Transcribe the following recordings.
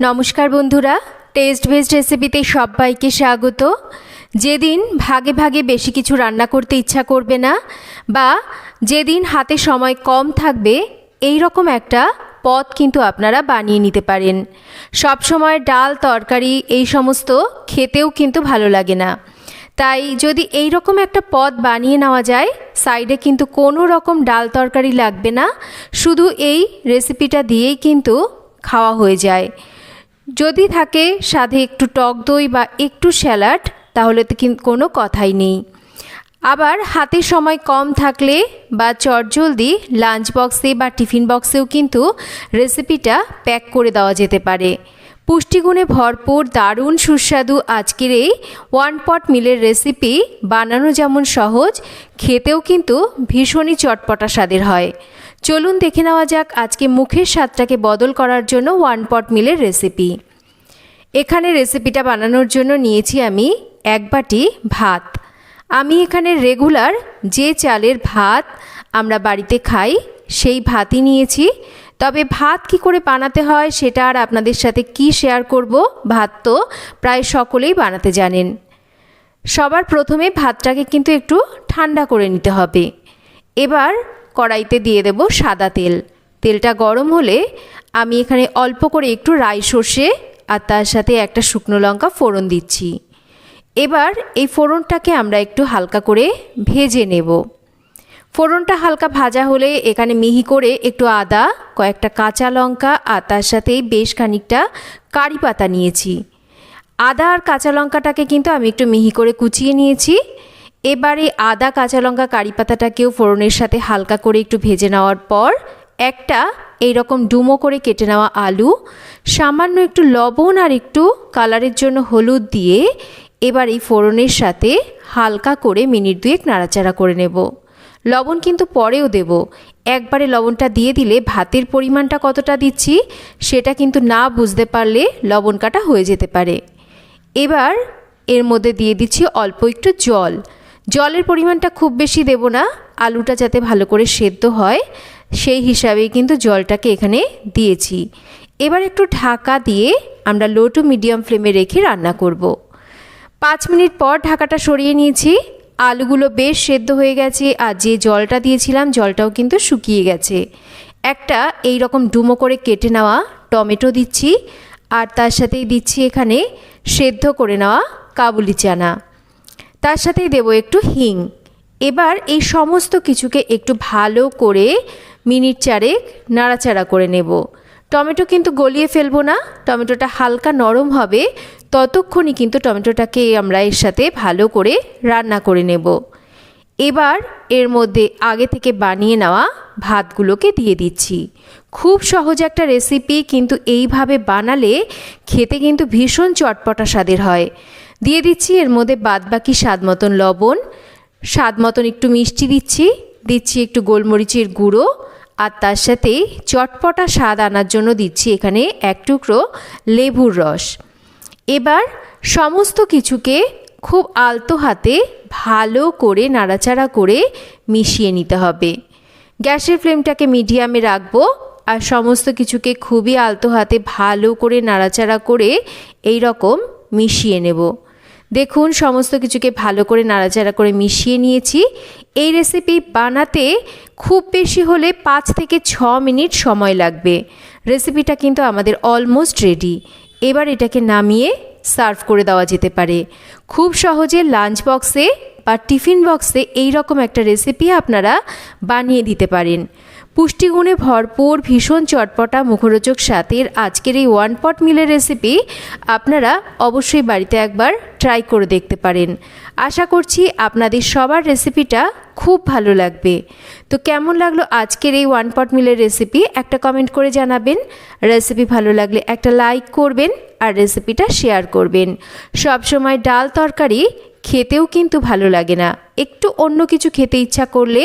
নমস্কার বন্ধুরা test best রেসিপিতে সবাইকে স্বাগত। যেদিন ভাগে ভাগে বেশি কিছু রান্না করতে ইচ্ছা করবে না, বা যেদিন হাতে সময় কম থাকবে, এই রকম একটা পদ কিন্তু আপনারা বানিয়ে নিতে পারেন। সব সময় ডাল, তরকারি, এই সমস্ত খেতেও কিন্তু ভালো লাগে না। তাই যদি এই রকম একটা পদ বানিয়ে নেওয়া যায়, সাইডে কিন্তু কোনো রকম ডাল, তরকারি লাগবে না। শুধু এই রেসিপিটা দিয়েই কিন্তু খাওয়া হয়ে যায়। যদি থাকে সাথে একটু টক দই বা একটু স্যালাড, তাহলে তো কিন্তু কোনো কথাই নেই। আবার হাতে সময় কম থাকলে বা চটজলদি লাঞ্চ বক্সে বা টিফিন বক্সেও কিন্তু রেসিপিটা প্যাক করে দেওয়া যেতে পারে। পুষ্টিগুণে ভরপুর, দারুণ, সুস্বাদু আজকের এই ওয়ান পট মিলের রেসিপি বানানো যেমন সহজ, খেতেও কিন্তু ভীষণই চটপটা স্বাদের হয়। চলুন দেখে নেওয়া যাক আজকে মুখের স্বাদটাকে বদল করার জন্য ওয়ান পট মিলের রেসিপি। এখানে রেসিপিটা বানানোর জন্য নিয়েছি আমি এক বাটি ভাত। আমি এখানে রেগুলার যে চালের ভাত আমরা বাড়িতে খাই, সেই ভাতই নিয়েছি। তবে ভাত কি করে বানাতে হয় সেটা আর আপনাদের সাথে কি শেয়ার করব, ভাত তো প্রায় সকলেই বানাতে জানেন। সবার প্রথমে ভাতটাকে কিন্তু একটু ঠান্ডা করে নিতে হবে। এবার কড়াইতে দিয়ে দেব সাদা তেল। তেলটা গরম হলে আমি এখানে অল্প করে একটু রাই সর্ষে আর তার সাথে একটা শুকনো লঙ্কা ফোড়ন দিচ্ছি। এবার এই ফোড়নটাকে আমরা একটু হালকা করে ভেজে নেব। ফোড়নটা হালকা ভাজা হলে এখানে মিহি করে একটু আদা, কয়েকটা কাঁচা লঙ্কা আর তার সাথে বেশ খানিকটা কারি পাতা নিয়েছি। আদা আর কাঁচা লঙ্কাটাকে কিন্তু আমি একটু মিহি করে কুচিয়ে নিয়েছি। এবারে আদা, কাঁচা লঙ্কা, কারি পাতাটাকেও ফোড়নের সাথে হালকা করে একটু ভেজে নেওয়ার পর একটা এই রকম ডুমো করে কেটে নেওয়া আলু, সামান্য একটু লবণ আর একটু কালারের জন্য হলুদ দিয়ে এবার এই ফোড়নের সাথে হালকা করে মিনিট দুয়েক নাড়াচাড়া করে নেব। লবণ কিন্তু পরেও দেব। একবারে লবণটা দিয়ে দিলে ভাতের পরিমাণটা কতটা দিচ্ছি সেটা কিন্তু না বুঝতে পারলে লবণ কাটা হয়ে যেতে পারে। এবার এর মধ্যে দিয়ে দিচ্ছি অল্প একটু জল। জলের পরিমাণটা খুব বেশি দেব না, আলুটা যাতে ভালো করে সেদ্ধ হয়, সেই হিসাবেই কিন্তু জলটাকে এখানে দিয়েছি। এবার একটু ঢাকা দিয়ে আমরা লো টু মিডিয়াম ফ্লেমে রেখে রান্না করব। পাঁচ মিনিট পর ঢাকাটা সরিয়ে নিয়েছি, আলুগুলো বেশ সেদ্ধ হয়ে গেছে আর যে জলটা দিয়েছিলাম, জলটাও কিন্তু শুকিয়ে গেছে। একটা এই রকম ডুমো করে কেটে নেওয়া টমেটো দিচ্ছি আর তার সাথেই দিচ্ছি এখানে সেদ্ধ করে নেওয়া কাবুলি চানা। তার সাথেই দেবো একটু হিং। এবার এই সমস্ত কিছুকে একটু ভালো করে মিনিট চারেক নাড়াচাড়া করে নেব। টমেটো কিন্তু গলিয়ে ফেলব না, টমেটোটা হালকা নরম হবে, ততক্ষণই কিন্তু টমেটোটাকে আমরা এর সাথে ভালো করে রান্না করে নেব। এবার এর মধ্যে আগে থেকে বানিয়ে নেওয়া ভাতগুলোকে দিয়ে দিচ্ছি। খুব সহজ একটা রেসিপি, কিন্তু এইভাবে বানালে খেতে কিন্তু ভীষণ চটপটা স্বাদের হয়। দিয়ে দিচ্ছি, এর মধ্যে বাদবাকি স্বাদ মতন লবণ, স্বাদ মতন একটু মিষ্টি দিচ্ছি দিচ্ছি একটু গোলমরিচের গুঁড়ো, আর তার সাথে চটপটা স্বাদ আনার জন্য দিচ্ছি এখানে এক টুকরো লেবুর রস। এবার সমস্ত কিছুকে খুব আলতো হাতে ভালো করে নাড়াচাড়া করে মিশিয়ে নিতে হবে। গ্যাসের ফ্লেমটাকে মিডিয়ামে রাখব, আর সমস্ত কিছুকে খুবই আলতো হাতে ভালো করে নাড়াচাড়া করে এই রকম মিশিয়ে নেব। দেখুন, সমস্ত কিছুকে ভালো করে নাড়াচাড়া করে মিশিয়ে নিয়েছি। এই রেসিপি বানাতে খুব বেশি হলে পাঁচ থেকে ছ মিনিট সময় লাগবে। রেসিপিটা কিন্তু আমাদের অলমোস্ট রেডি এবার এটাকে নামিয়ে সার্ভ করে দেওয়া যেতে পারে। খুব সহজে লাঞ্চ বক্সে বা টিফিন বক্সে এই রকম একটা রেসিপি আপনারা বানিয়ে দিতে পারেন। পুষ্টিগুণে ভরপুর, ভীষণ চটপটা মুখরোচক স্বাদের আজকের এই ওয়ান পট মিলের রেসিপি আপনারা অবশ্যই বাড়িতে একবার ট্রাই করে দেখতে পারেন। আশা করছি আপনাদের সবার রেসিপিটা খুব ভালো লাগবে। তো কেমন লাগল আজকের এই ওয়ান পট মিলের রেসিপি একটা কমেন্ট করে জানাবেন। রেসিপি ভালো লাগলে একটা লাইক করবেন আর রেসিপিটা শেয়ার করবেন। সবসময় ডাল তরকারি খেতেও কিন্তু ভালো লাগে না। একটু অন্য কিছু খেতে ইচ্ছা করলে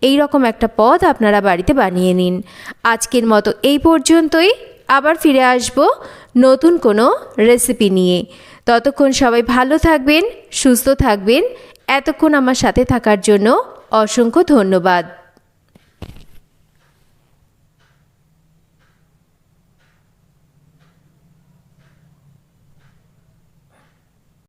এই রকম একটা পদ আপনারা বাড়িতে বানিয়ে নিন। আজকের মতো এই পর্যন্তই। আবার ফিরে আসব নতুন কোনো রেসিপি নিয়ে। ততক্ষণ সবাই ভালো থাকবেন, সুস্থ থাকবেন। এতক্ষণ আমার সাথে থাকার জন্য অসংখ্য ধন্যবাদ।